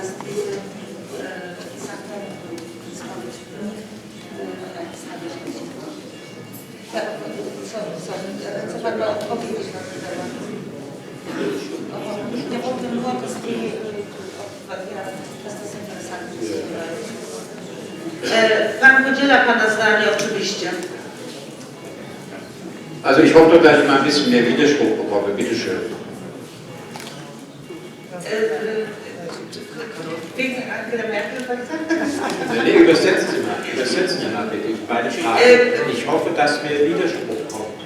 dass diese äh, Sache das habe ich nicht, äh, das habe ich nicht. Ja, sorry, sorry, co pan ma powiedzieć na ten temat? Ja powiem nur, dass die, äh, dass das interessant ist. E, Pan podziela Pana zdanie oczywiście. Also ich hoffe, dass ich mal ein bisschen mehr Widerspruch bekomme. Bitte schön. E, Wegen Angela Merkel, was gesagt? Nee, übersetzen Sie mal. Übersetzen Sie mal bitte meine Frage. Äh, Ich hoffe, dass mir Widerspruch kommt.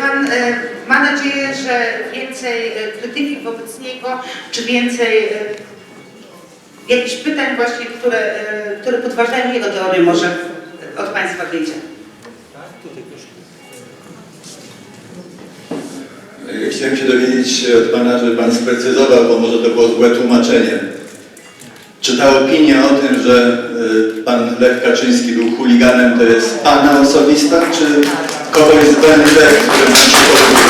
Pan e, ma nadzieję, że więcej e, krytyki wobec niego, czy więcej e, jakichś pytań właśnie, które, które podważają jego teorię może od Państwa wyjdzie. Chciałem się dowiedzieć od Pana, żeby Pan sprecyzował, bo może to było złe tłumaczenie. Czy ta opinia o tym, że y, Pan Lech Kaczyński był chuliganem, to jest Pana osobista, czy kogoś z BND, który Pan się podobał?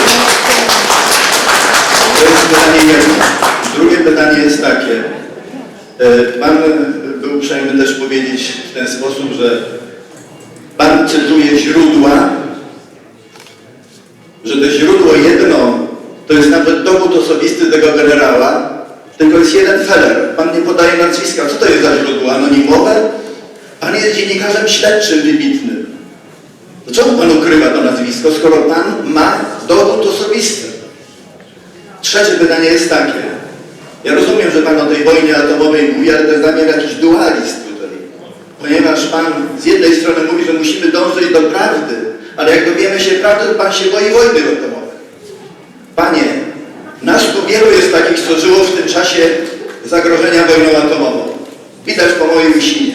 To jest pytanie jedno. Drugie pytanie jest takie. Y, Pan był uprzejmy też powiedzieć w ten sposób, że Pan cytuje źródła, że to źródło jedno, to jest nawet dowód osobisty tego generała, tylko jest jeden feller. Pan nie podaje nazwiska. Co to jest za źródło? Anonimowe? Pan jest dziennikarzem śledczym wybitnym. Czemu pan ukrywa to nazwisko, skoro pan ma dowód osobisty? Trzecie pytanie jest takie. Ja rozumiem, że pan o tej wojnie atomowej mówi, ale to jest dla mnie jakiś dualizm tutaj. Ponieważ pan z jednej strony mówi, że musimy dążyć do prawdy, ale jak dowiemy się prawdy, to pan się boi wojny atomowej. Panie, wielu jest takich, co żyło w tym czasie zagrożenia wojną atomową. Widać po mojej łysinie.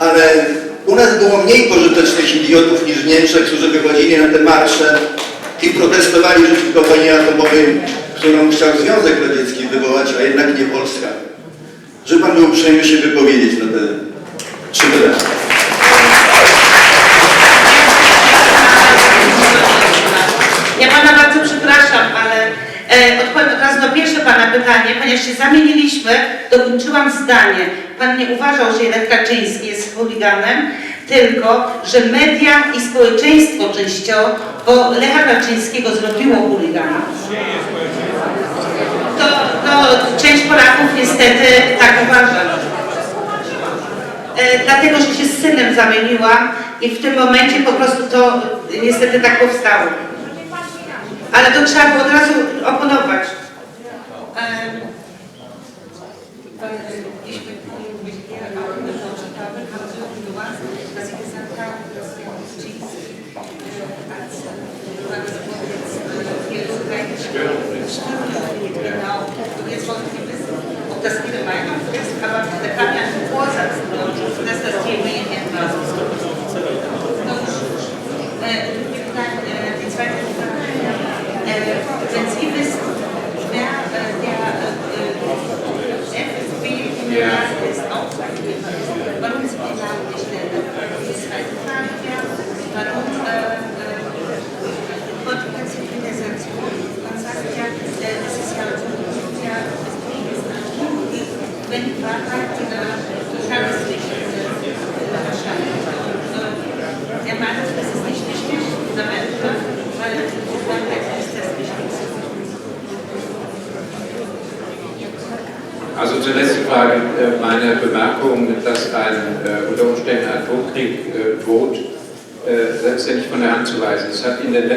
Ale u nas było mniej pożytecznych idiotów niż w Niemczech, którzy wychodzili na te marsze i protestowali przeciwko wojnie atomowej, którą chciał Związek Radziecki wywołać, a jednak nie Polska. Żeby Pan był uprzejmy się wypowiedzieć na te trzy pytania. Pytanie, ponieważ się zamieniliśmy, dokończyłam zdanie. Pan nie uważał, że Lech Kaczyński jest chuliganem, tylko, że media i społeczeństwo częściowo Lecha Kaczyńskiego zrobiło chuligana. To, to część Polaków niestety tak uważa. E, dlatego, że się z synem zamieniłam i w tym momencie po prostu to niestety tak powstało. Ale to trzeba było od razu oponować. Em, pan, e, jeśli mówić, ja, ale to czytamy, bardzo była, dass sie gesagt haben, dass wir uns Jesus äh, als äh, als jetzt hier Genau. Und jetzt wollen wir wissen, ob das Ihre Meinung ist, aber da kam ja ein Vorsatz, dass das Thema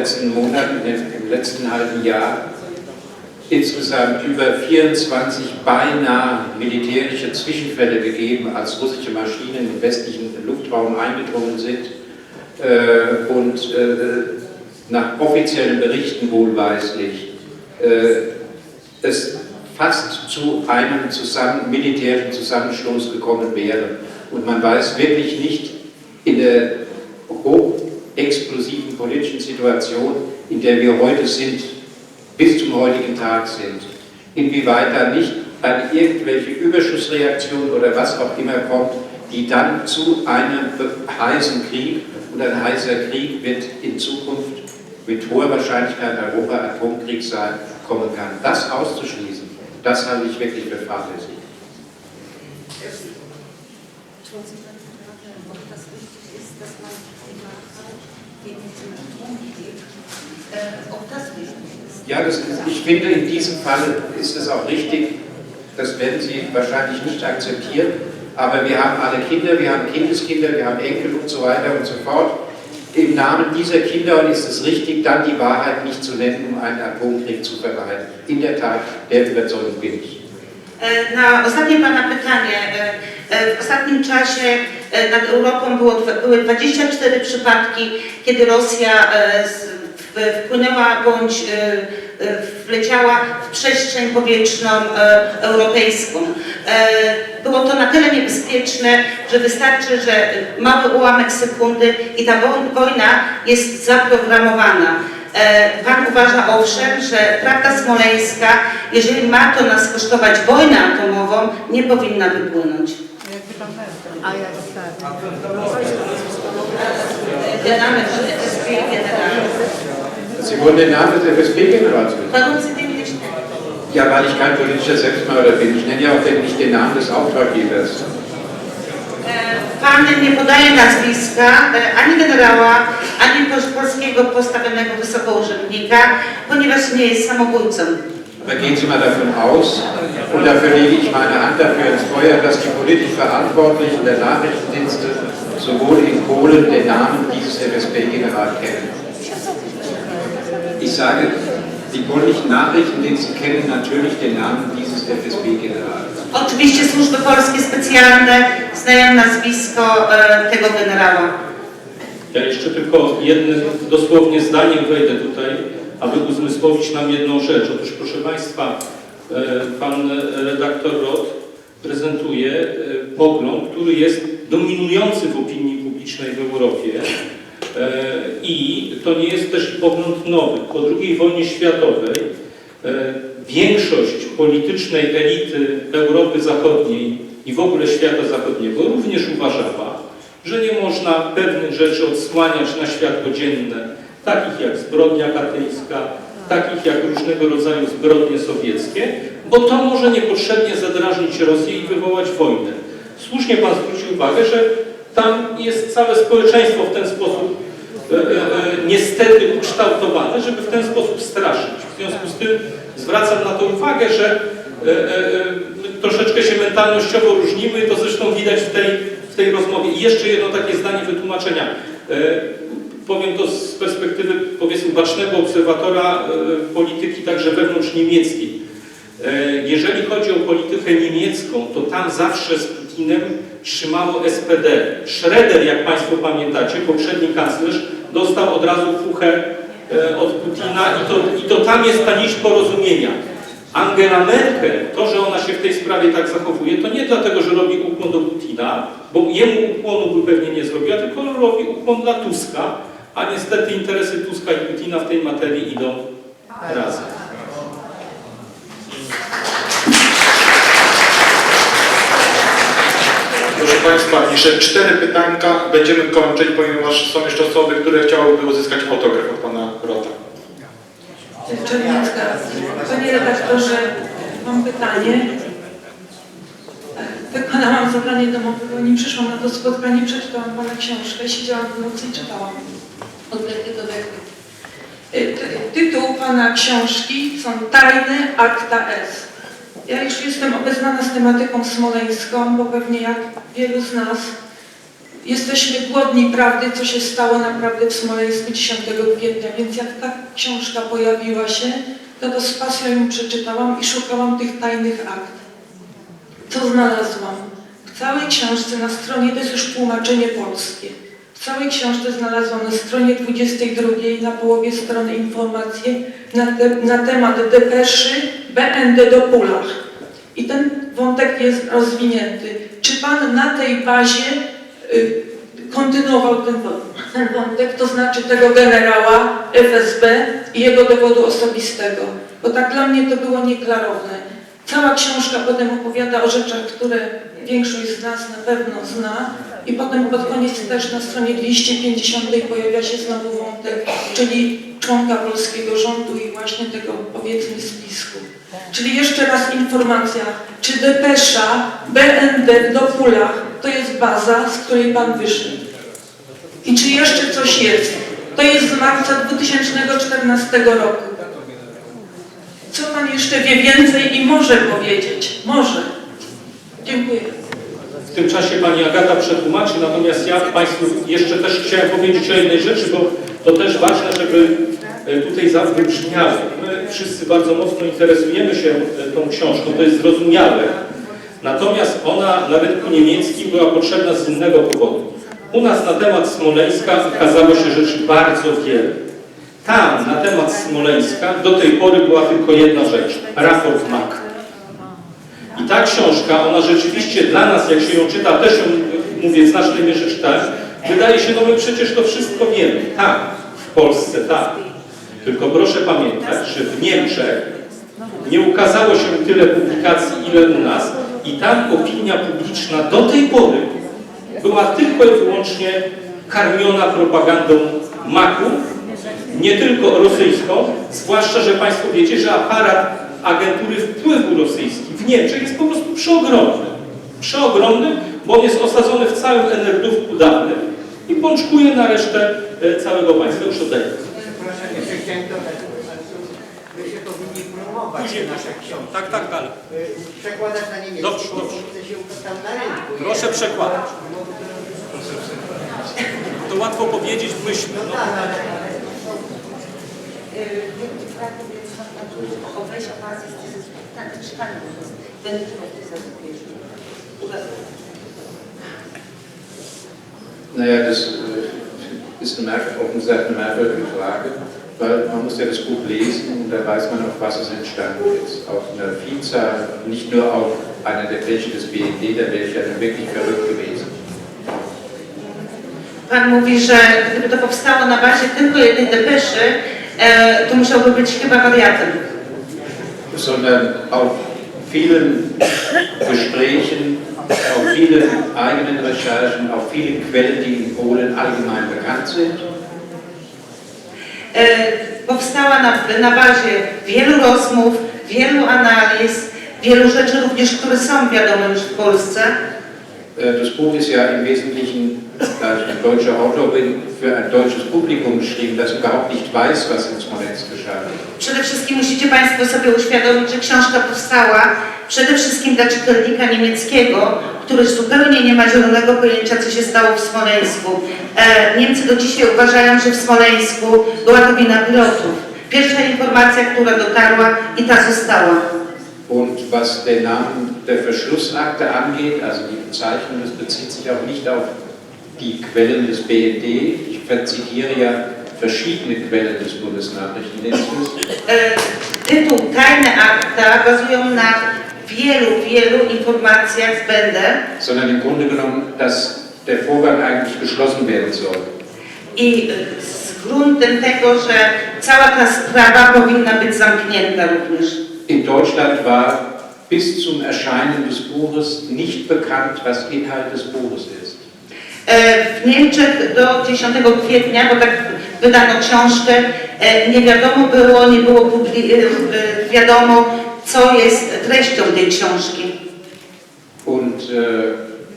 letzten Monaten, im letzten halben Jahr insgesamt über 24 beinahe militärische Zwischenfälle gegeben, als russische Maschinen in den westlichen Luftraum eingedrungen sind äh, und äh, nach offiziellen Berichten wohlweislich äh, es fast zu einem zusammen, militärischen Zusammenstoß gekommen wäre. Und man weiß wirklich nicht in der hochexplosiven politischen Situation, in der wir heute sind, bis zum heutigen Tag sind, inwieweit da nicht eine irgendwelche Überschussreaktion oder was auch immer kommt, die dann zu einem heißen Krieg und ein heißer Krieg wird in Zukunft mit hoher Wahrscheinlichkeit Europa Atomkrieg sein, kommen kann. Das auszuschließen, das halte ich wirklich für fahrlässig. Äh, Ob das wichtig ist? Ja, das ist, ich finde, in diesem Fall ist es auch richtig, das werden Sie wahrscheinlich nicht akzeptieren, aber wir haben alle Kinder, wir haben Kindeskinder, wir haben Enkel und so weiter und so fort. Im Namen dieser Kinder ist es richtig, dann die Wahrheit nicht zu nennen, um einen Atomkrieg zu vermeiden. In der Tat, der Überzeugung bin ich. E, Na ostatnie Pana pytanie. e, W ostatnim czasie nad Europą było, były 24 przypadki, kiedy Rosja e, wpłynęła bądź e, e, wleciała w przestrzeń powietrzną e, europejską. E, Było to na tyle niebezpieczne, że wystarczy, że mały ułamek sekundy i ta wo- wojna jest zaprogramowana. E, Pan uważa owszem, że prawda smoleńska, jeżeli ma to nas kosztować wojnę atomową, nie powinna wypłynąć. A jak Sie wurden den Namen des FSB-Generals? Ja, weil ich kein politischer Selbstmörder bin. Ich nenne ja auch nicht den Namen des Auftraggebers. E, Pan nie podaje nazwiska e, ani generała, ani polskiego postawionego wysoko urzędnika, ponieważ nie jest samobójcą. Aber gehen Sie mal davon aus, und dafür lege ich meine Hand dafür ins Feuer, dass die politisch Verantwortlichen der Nachrichtendienste sowohl in Polen den Namen dieses FSB-Generals kennen. Ich sage, die polnischen Nachrichtendienste kennen natürlich den Namen dieses FSB-Generals. Oczywiście służby polskie specjalne znają nazwisko e, tego generała. Ja jeszcze tylko jednym dosłownie zdaniem wejdę tutaj, aby uzmysłowić nam jedną rzecz. Otóż proszę Państwa, e, pan redaktor Roth prezentuje e, pogląd, który jest dominujący w opinii publicznej w Europie E, i to nie jest też pogląd nowy. Po II wojnie światowej większość politycznej elity Europy Zachodniej i w ogóle świata zachodniego również uważała, że nie można pewnych rzeczy odsłaniać na światło dzienne, takich jak zbrodnia katyńska, takich jak różnego rodzaju zbrodnie sowieckie, bo to może niepotrzebnie zadrażnić Rosję i wywołać wojnę. Słusznie Pan zwrócił uwagę, że tam jest całe społeczeństwo w ten sposób e, e, e, niestety ukształtowane, żeby w ten sposób straszyć. W związku z tym zwracam na to uwagę, że e, e, e, troszeczkę się mentalnościowo różnimy, to zresztą widać w tej, w tej rozmowie. I jeszcze jedno takie zdanie wytłumaczenia. E, Powiem to z perspektywy powiedzmy bacznego obserwatora e, polityki także wewnątrz niemieckiej. E, Jeżeli chodzi o politykę niemiecką, to tam zawsze z Putinem trzymało SPD. Schroeder, jak Państwo pamiętacie, poprzedni kanclerz, dostał od razu fuchę e, od Putina i to, i to tam jest ta nić porozumienia. Angela Merkel, to, że ona się w tej sprawie tak zachowuje, to nie dlatego, że robi ukłon do Putina, bo jemu ukłonu by pewnie nie zrobiła, tylko robi ukłon dla Tuska, a niestety interesy Tuska i Putina w tej materii idą razem. Proszę Państwa, jeszcze cztery pytanka. Będziemy kończyć, ponieważ są jeszcze osoby, które chciałyby uzyskać autograf od Pana Rota. Czerniecka. Panie redaktorze, mam pytanie. Wykonałam zadanie domowe, bo nie przyszłam na to spotkanie, przeczytałam Pana książkę, siedziałam w nocy i czytałam. Y, ty- Tytuł Pana książki są Tajne Akta S. Ja już jestem obeznana z tematyką smoleńską, bo pewnie jak wielu z nas Jesteśmy głodni prawdy, co się stało naprawdę w Smoleńsku 10 kwietnia, więc jak ta książka pojawiła się, to to z pasją ją przeczytałam i szukałam tych tajnych akt. Co znalazłam? W całej książce na stronie, to jest już tłumaczenie polskie, całej książce znalazłam na stronie 22, na połowie strony informacje na, te, na temat depeszy BND do Pulach. I ten wątek jest rozwinięty. Czy Pan na tej bazie y, kontynuował ten, ten wątek, to znaczy tego generała FSB i jego dowodu osobistego? Bo tak dla mnie to było nieklarowne. Cała książka potem opowiada o rzeczach, które większość z nas na pewno zna i potem pod koniec też na stronie 250 pojawia się znowu wątek, czyli członka polskiego rządu i właśnie tego powiedzmy spisku. Czyli jeszcze raz informacja, czy depesza BND do Pula to jest baza, z której Pan wyszedł? I czy jeszcze coś jest? To jest z marca 2014 roku. Co Pan jeszcze wie więcej i może powiedzieć? Może. Dziękuję. Tym czasie Pani Agata przetłumaczy, natomiast ja Państwu jeszcze też chciałem powiedzieć o jednej rzeczy, bo to też ważne, żeby e, tutaj zabrzmiało. My wszyscy bardzo mocno interesujemy się e, tą książką, to jest zrozumiałe. Natomiast ona na rynku niemieckim była potrzebna z innego powodu. U nas na temat Smoleńska okazało się rzeczy bardzo wiele. Tam na temat Smoleńska do tej pory była tylko jedna rzecz, raport MAK. Ta książka, ona rzeczywiście dla nas, jak się ją czyta, też ją, mówię, w znacznej mierze czytałem, wydaje się, no my przecież to wszystko wiemy. Tak, w Polsce tak. Tylko proszę pamiętać, że w Niemczech nie ukazało się tyle publikacji, ile u nas i tam opinia publiczna do tej pory była tylko i wyłącznie karmiona propagandą maku, nie tylko rosyjską, zwłaszcza, że Państwo wiecie, że aparat agentury wpływu rosyjski w Niemczech jest po prostu przeogromny. Przeogromny, bo on jest osadzony w całym NRD-u dawnym i pączkuje na resztę e, całego państwa. Już oddaję. Proszę, jeszcze chciałem dodać, wy się powinni promować nasze książki. Tak, tak, dalej. Y, Przekładać na niemiecki, Dobrze, bo dobrze. chce się tam na rynku. Proszę przekładać. To łatwo powiedzieć w myśl. No tak, ale Welcher Basis dieses Standes, wenn du auf dieser europäischen oder Naja, das äh, ist eine, merk- offen gesagt eine merkwürdige Frage, weil man muss ja das Buch lesen und da weiß man, auf was es entstanden ist. Auf einer Vielzahl, nicht nur auf einer der Flächen des BND, da wäre ich ja dann wirklich verrückt gewesen. Pan mówi, że gdyby to powstało na bazie tylko jednej depeszy, e, to musiałby być chyba wariatem. Sondern auf vielen Gesprächen, auf vielen eigenen Recherchen, auf vielen Quellen, die in Polen allgemein bekannt sind. E, powstała na, na bazie wielu rozmów, wielu analiz, wielu rzeczy również, które są wiadome już w Polsce. Das Buch ist ja im Wesentlichen, ein deutscher Autor bin, für ein deutsches Publikum geschrieben, das überhaupt nicht weiß, was in Smolensk geschah. Przede wszystkim musicie Państwo sobie uświadomić, że książka powstała przede wszystkim dla czytelnika niemieckiego, który zupełnie nie ma zielonego pojęcia, co się stało w Smoleńsku. E, Niemcy do dzisiaj uważają, że w Smoleńsku była to wina pilotów. Pierwsza informacja, która dotarła i ta została. Und was den Namen der Verschlussakte angeht, also die Bezeichnung, das bezieht sich auch nicht auf die Quellen des BND. Ich zitiere ja verschiedene Quellen des Bundesnachrichtendienstes. Tytuł Tajne akta bazują na wielu, wielu informacjach z Bände sondern im Grunde genommen, dass der Vorgang eigentlich geschlossen werden soll. i z gruntem tego, że cała ta sprawa powinna być zamknięta również. In Deutschland war bis zum Erscheinen des Buches nicht bekannt, was Inhalt des Buches ist. E, W Niemczech do 10 kwietnia, bo tak wydano książkę, e, nie wiadomo było, nie było e, wiadomo, co jest treścią tej książki. Und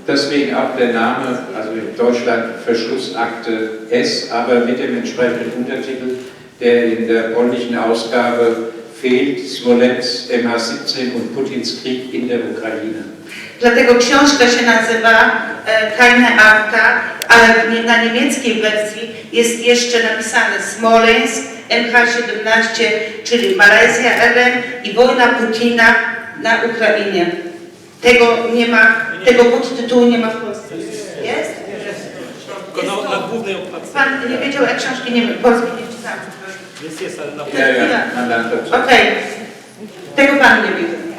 deswegen auch der Name, also in Deutschland Verschlussakte S, aber mit dem entsprechenden Untertitel, der in der polnischen Ausgabe fehlt, Smolensk, MH17 und Putins Krieg in der Ukraine. Dlatego książka się nazywa e, Tajne akta, ale na niemieckiej wersji jest jeszcze napisane Smoleńsk, MH17, czyli Malezja, Elen i wojna Putina na Ukrainie. Tego nie ma, tego podtytułu nie ma w Polsce. Jest? Tylko na, na głównej okładce. Pan nie wiedział, jak książki nie polskiej nie czytałem. Jest, jest, ale na dazu. Okej. Tego pan nie wiedział.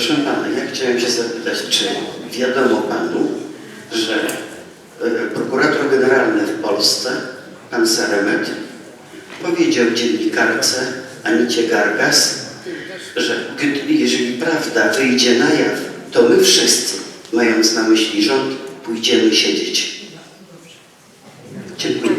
Proszę pana, ja chciałem się zapytać, czy wiadomo panu, że e, prokurator generalny w Polsce, pan Saremet, powiedział dziennikarce Anicie Gargas, że jeżeli prawda wyjdzie na jaw, to my wszyscy, mając na myśli rząd, pójdziemy siedzieć. Dziękuję.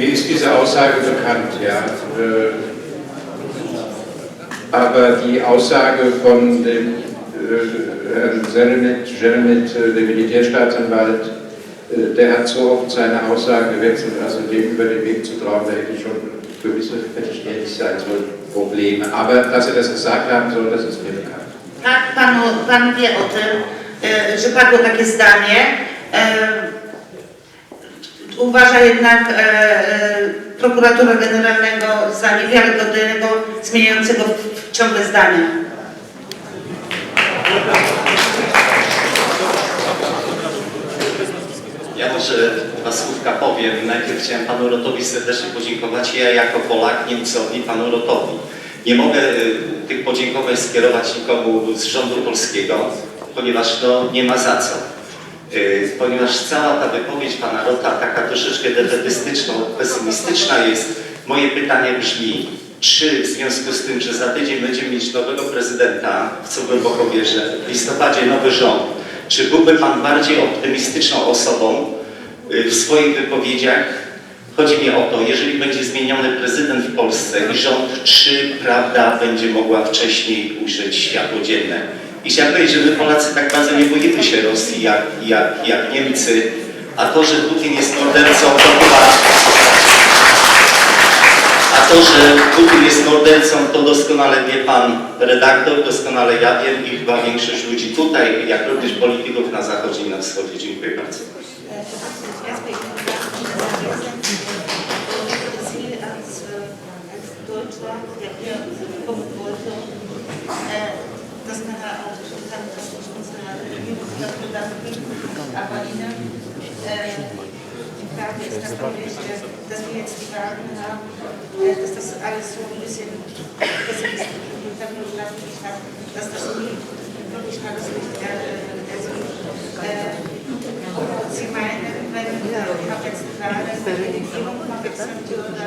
Mir ist diese Aussage bekannt, ja. Äh, Aber die Aussage von dem äh, Herrn Selemet, äh, dem Militärstaatsanwalt, der hat so oft seine Aussagen gewechselt, also dem über den Weg zu trauen, da hätte ich schon gewisse, hätte ich ehrlich sein sollen, Probleme. Aber dass er das gesagt haben soll, das ist mir bekannt. Tak, panu, pan wie o tym, e, że padło takie zdanie. E, Uważa jednak e, e, prokuratora generalnego za niewiarygodnego, zmieniającego w- ciągle zdania. Ja może dwa słówka powiem. Najpierw chciałem panu Rotowi serdecznie podziękować. Ja jako Polak Niemcowi, panu Rotowi. Nie mogę y, tych podziękowań skierować nikomu z rządu polskiego, ponieważ no, nie ma za co. Y, Ponieważ cała ta wypowiedź pana Rota taka troszeczkę defetystyczna, pesymistyczna jest, moje pytanie brzmi, czy w związku z tym, że za tydzień będziemy mieć nowego prezydenta, w co głęboko wierzę, w listopadzie nowy rząd, czy byłby Pan bardziej optymistyczną osobą y, w swoich wypowiedziach? Chodzi mi o to, jeżeli będzie zmieniony prezydent w Polsce i rząd, czy prawda będzie mogła wcześniej ujrzeć światło dzienne? I chciałem powiedzieć, że my Polacy tak bardzo nie boimy się Rosji jak, jak, jak Niemcy, a to, że Putin jest mordercą, to chyba... A to, że Putin jest mordercą, to doskonale wie pan redaktor, doskonale ja wiem i chyba większość ludzi tutaj, jak również polityków na zachodzie i na wschodzie. Dziękuję bardzo. Aber Ihnen, äh, die Frage ist äh, dass wir jetzt die Wagen haben, äh, dass das alles so ein bisschen pessimistisch und Hintergrund natürlich hat, dass das nie wirklich alles nicht äh. Äh, Sie meinen, wenn ich habe jetzt gerade die Regierung mal wechseln würde,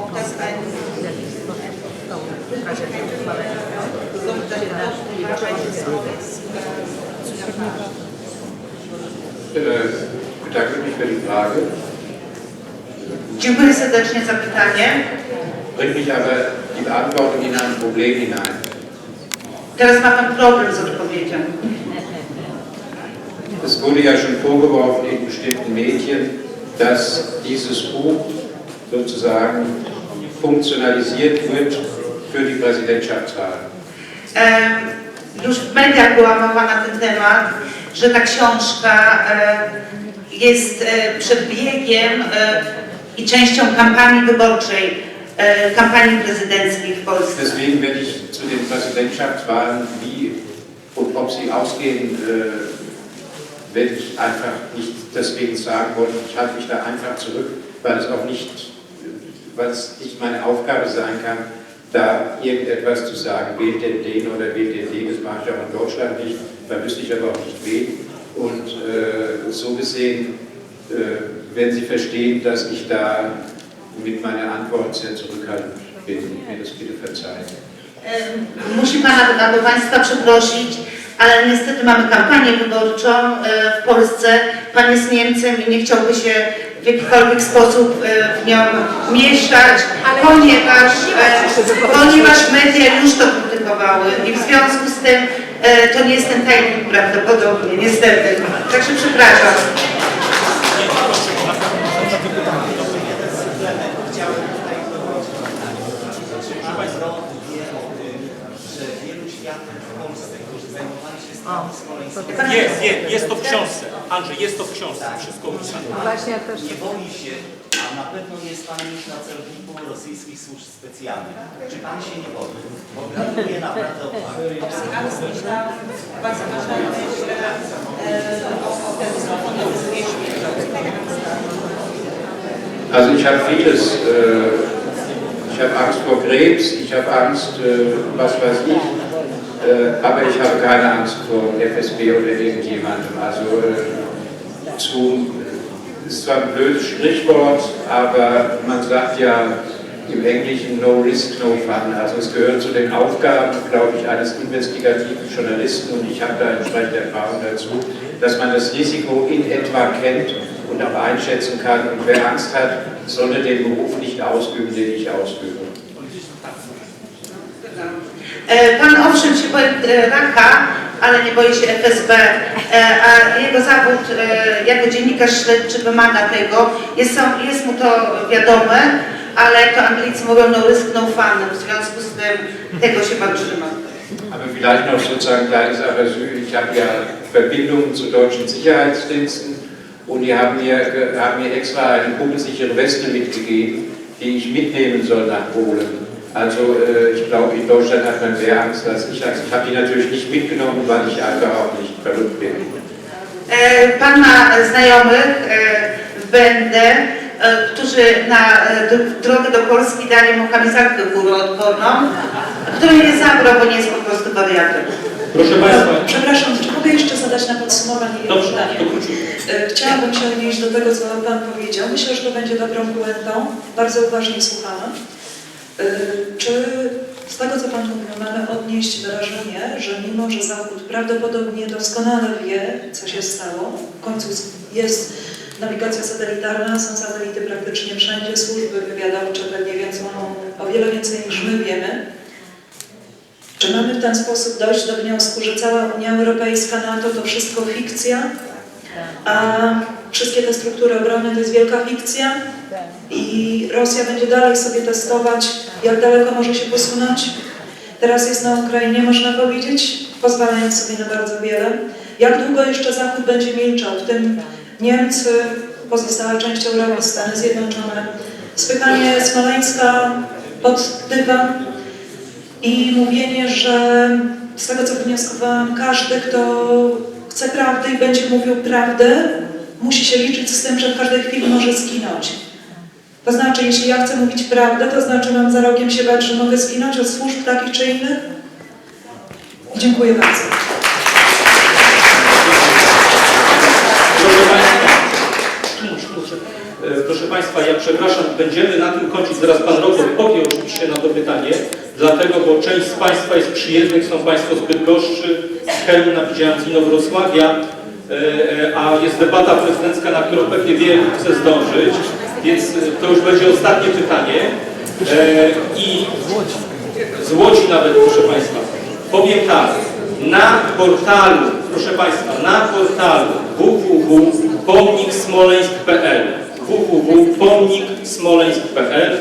ob das ein Äh, bedanke mich für die Frage, Dziękuję serdecznie za pytanie. bringt mich aber die Beantwortung in ein Problem hinein. Teraz ma Pan problem z odpowiedzią. Es wurde ja schon vorgeworfen in bestimmten Medien, dass dieses Buch sozusagen funktionalisiert wird für die Präsidentschaftswahl. E, Już w mediach była mowa na ten temat, że ta książka e, jest e, przedbiegiem e, i częścią kampanii wyborczej, kampanii prezydenckiej w Polsce. Deswegen werde ich zu den Präsidentschaftswahlen, wie und ob sie ausgehen, werde ich einfach nicht deswegen sagen wollen. Ich halte mich da einfach zurück, weil es auch nicht, weil es nicht meine Aufgabe sein kann, da irgendetwas zu sagen, wählt denn den oder wählt den den, das mache ich auch in Deutschland nicht, da wüsste ich aber auch nicht wen. Und äh, so gesehen äh, werden Sie verstehen, dass ich da mit meiner Antwort sehr zurückhaltend bin mir das bitte verzeihen. Em, Musi Pana, aby Państwa przeprosić, ale niestety mamy kampanię wyborczą e, w Polsce. Pan jest Niemcem i nie chciałby się w jakikolwiek sposób e, w nią mieszać, ponieważ, e, ponieważ media już to krytykowały i w związku z tym e, to nie jest ten tajnik prawdopodobnie, niestety. Także przepraszam. że wielu świadków w Polsce, którzy zajmowali się sprawą smoleńskiego, Jest, jest, jest to w książce. Andrzej, jest to w książce, wszystko opisane. Właśnie ja też. nie boi się, a na pewno nie jest Pan już na celowniku rosyjskich służb specjalnych. Czy Pan się nie boi? Bo gratuluję naprawdę odwagi. Äh, äh, auch auf der Diskussion ist. Also ich habe vieles. Äh, ich habe Angst vor Krebs, ich habe Angst, äh, was weiß ich. Äh, aber ich habe keine Angst vor FSB oder irgendjemandem. Also äh, zu, ist zwar ein blödes Sprichwort, aber man sagt ja im Englischen no risk, no fun. Also es gehört zu den Aufgaben, glaube ich, eines investigativen Journalisten und ich habe da entsprechende Erfahrung dazu, dass man das Risiko in etwa kennt und auch einschätzen kann. Und wer Angst hat, sollte den Beruf nicht ausüben, den ich ausübe. E, Pan owszem się boi e, raka, ale nie boi się FSB, e, a jego zawód e, jako dziennikarz śledczy wymaga tego. Jest, jest mu to wiadome, ale to Anglicy mówią no risk, no fun. W związku z tym tego się pan trzyma. Aber vielleicht noch sozusagen kleines Aperçu. Ich habe ja Verbindungen zu deutschen Sicherheitsdiensten und die haben mir, haben mir extra eine kugelsichere Weste mitgegeben, die ich mitnehmen soll nach Polen. Also äh, ich glaube, in Deutschland hat man mehr Angst als ich. Also ich habe die natürlich nicht mitgenommen, weil ich einfach auch nicht verrückt bin. E, Pan ma znajomych e, w Będę, e, którzy na e, drogę do Polski dali mu kamizelkę góroodporną, której nie zabrał, bo nie jest po prostu wariatem. Proszę Państwa, Przepraszam, czy mogę jeszcze zadać na podsumowanie jedno pytanie? E, Chciałabym się odnieść do tego, co Pan powiedział. Myślę, że to będzie dobrą puentą. Bardzo uważnie słuchałam. E, Czy z tego, co Pan mówił, mamy odnieść wrażenie, że mimo, że Zachód prawdopodobnie doskonale wie, co się stało, w końcu jest nawigacja satelitarna, są satelity praktycznie wszędzie, służby wywiadowcze pewnie wiedzą o wiele więcej niż my wiemy, czy mamy w ten sposób dojść do wniosku, że cała Unia Europejska, NATO to wszystko fikcja, a wszystkie te struktury obrony to jest wielka fikcja i Rosja będzie dalej sobie testować, jak daleko może się posunąć? Teraz jest na Ukrainie, można powiedzieć, pozwalając sobie na bardzo wiele. Jak długo jeszcze Zachód będzie milczał, w tym Niemcy, pozostała część Europy, Stany Zjednoczone, spychanie Smoleńska pod dywan, i mówienie, że z tego co wnioskowałam, każdy, kto chce prawdy i będzie mówił prawdę, musi się liczyć z tym, że w każdej chwili może zginąć. To znaczy, jeśli ja chcę mówić prawdę, to znaczy mam za rogiem się bać, że mogę zginąć od służb takich czy innych? Dziękuję bardzo. Proszę Państwa, ja przepraszam, będziemy na tym kończyć. Zaraz Pan Rok odpowie oczywiście na to pytanie, dlatego, bo część z Państwa jest przyjezdnych, są Państwo z Bydgoszczy, z Chełmna, widziałem z Inowrocławia, a jest debata prezydencka, na którą pewnie wielu chce zdążyć, więc e, to już będzie ostatnie pytanie. E, I z Łodzi nawet, proszę Państwa. Powiem tak, na portalu, proszę Państwa, na portalu www.pomniksmoleńsk.pl www.pomniksmoleńsk.pl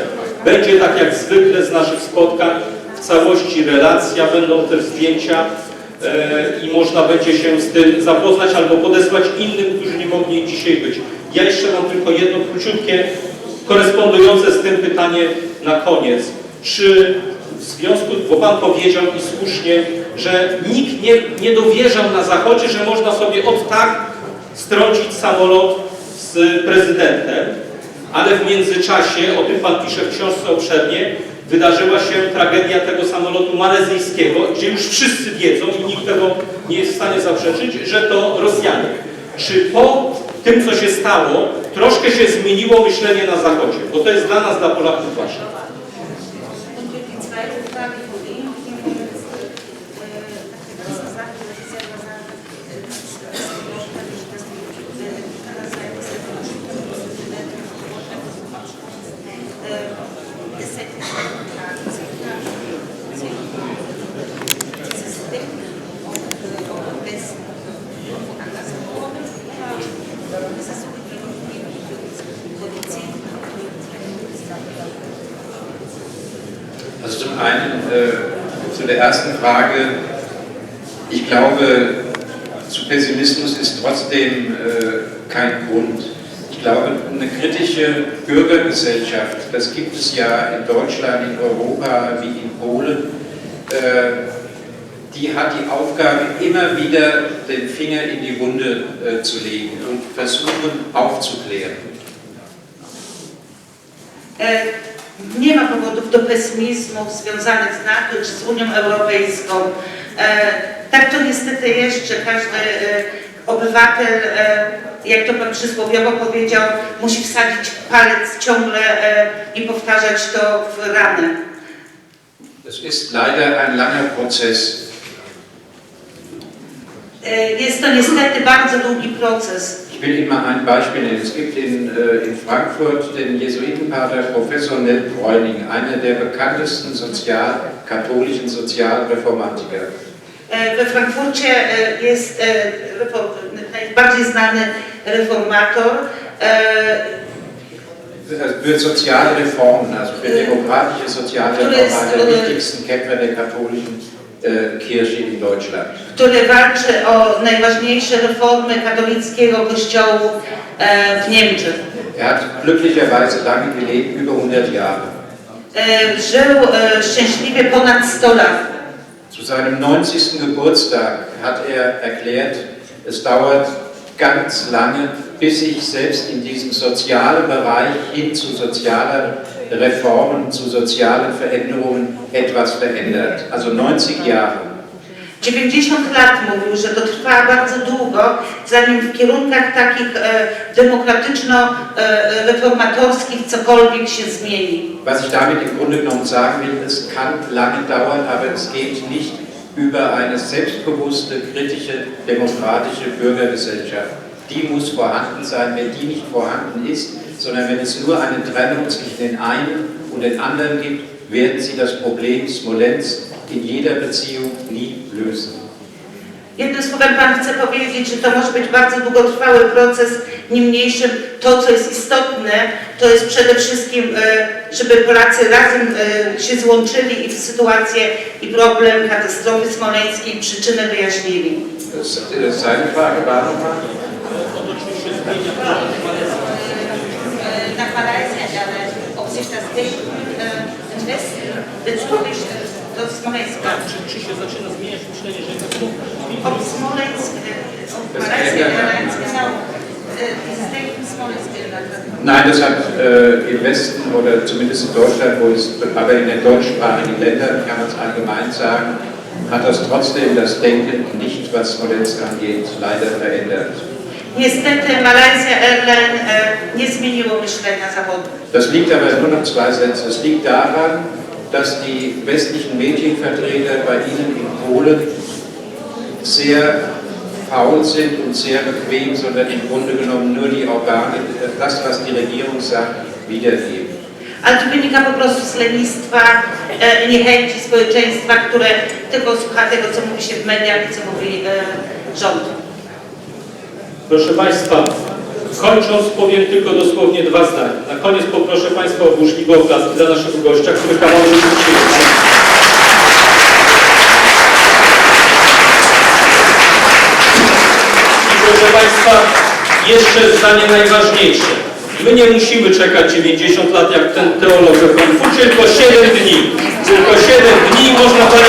będzie tak jak zwykle z naszych spotkań w całości relacja, będą też zdjęcia e, i można będzie się z tym zapoznać albo podesłać innym, którzy nie mogli dzisiaj być. Ja jeszcze mam tylko jedno króciutkie, korespondujące z tym pytanie na koniec. Czy w związku, bo Pan powiedział i słusznie, że nikt nie, nie dowierzał na Zachodzie, że można sobie od tak strącić samolot z prezydentem, ale w międzyczasie, o tym Pan pisze w książce obszernie, wydarzyła się tragedia tego samolotu malezyjskiego, gdzie już wszyscy wiedzą i nikt tego nie jest w stanie zaprzeczyć, że to Rosjanie. Czy po tym, co się stało, troszkę się zmieniło myślenie na Zachodzie? Bo to jest dla nas, dla Polaków ważne. Der ersten Frage. Ich glaube, zu Pessimismus ist trotzdem äh, kein Grund. Ich glaube, eine kritische Bürgergesellschaft, das gibt es ja in Deutschland, in Europa wie in Polen, äh, die hat die Aufgabe, immer wieder den Finger in die Wunde äh, zu legen und versuchen aufzuklären. E, Nie ma powodów do pesymizmu związanych z NATO czy z Unią Europejską. E, tak to niestety jest, że każdy e, obywatel, e, jak to pan przysłowiowo powiedział, musi wsadzić palec ciągle i powtarzać to w ranę. Es ist leider ein langer Prozess. Jest to niestety bardzo długi proces. Ich will Ihnen mal ein Beispiel nennen. Es gibt in, äh, in Frankfurt den Jesuitenpater Professor Nell Bräuning, einer der bekanntesten sozial, katholischen Sozialreformatiker. We Frankfurcie jest najbardziej znany reformator, e, Für soziale Reformen, also für demokratische soziale Reformen, einer der äh, wichtigsten Kämpfer der katholischen Deutschland. który walczy o najważniejsze reformy katolickiego kościołu e, w Niemczech. Er hat glücklicherweise lange gelebt, über 100 Jahre. E, Żył e, szczęśliwie ponad 100 lat. Zu seinem 90. Geburtstag hat er erklärt, es dauert ganz lange, bis sich selbst in diesem sozialen Bereich hin zu sozialen Reformen, zu sozialen Veränderungen etwas verändert. Also 90 Jahre. 90 lat mówił, że to trwa bardzo długo, zanim w kierunkach takich e, demokratyczno-reformatorskich cokolwiek się zmieni. Was ich damit im Grunde genommen sagen will, es kann lange dauern, aber es geht nicht über eine selbstbewusste, kritische, demokratische Bürgergesellschaft. Die muss vorhanden sein. Wenn die nicht vorhanden ist, sondern wenn es nur eine Trennung zwischen den einen und den anderen gibt, werden sie das Problem Smolensk in jeder Beziehung nie lösen. Jednym słowem Pan chce powiedzieć, że to może być bardzo długotrwały proces, niemniejszym to, co jest istotne, to jest przede wszystkim, e, żeby Polacy razem e, się złączyli i w sytuację i problem katastrofy smoleńskiej przyczynę wyjaśnili. Äh, seine Frage war nochmal? Malaysia, ale ob sich das Denken im Westen bezüglich do Smoleńska, Czy, czy się zaczyna zmieniać myślenie, że ob Smoleńsk, e, ob Malaysia Airlines genau äh, dieses Denken Smoleńsk geändert hat. Nein, das hat äh, im Westen oder zumindest in Deutschland, wo es, aber in den deutschsprachigen Ländern kann man es allgemein sagen, hat das trotzdem das Denken nicht, was Smolensk angeht, leider verändert. Niestety Malaysia Airlines e, nie zmieniło myślenia Zachodu. Das liegt aber nur noch zwei Sätze. Es liegt daran, dass die westlichen Medienvertreter bei Ihnen in Polen sehr faul sind und sehr bequem, sondern im Grunde genommen nur die Organe, das, was die Regierung sagt, wiedergeben. Ale to wynika po prostu z lenistwa, e, niechęci społeczeństwa, które tylko słucha tego, co mówi się w mediach i co mówi e, rząd. Proszę Państwa, kończąc powiem tylko dosłownie dwa zdania. Na koniec poproszę Państwa o burzliwe oklaski dla naszego gościa, który kawałek I proszę Państwa, jeszcze zdanie najważniejsze. My nie musimy czekać 90 lat jak ten teolog we Frankfurcie, tylko 7 dni. Tylko 7 dni można parę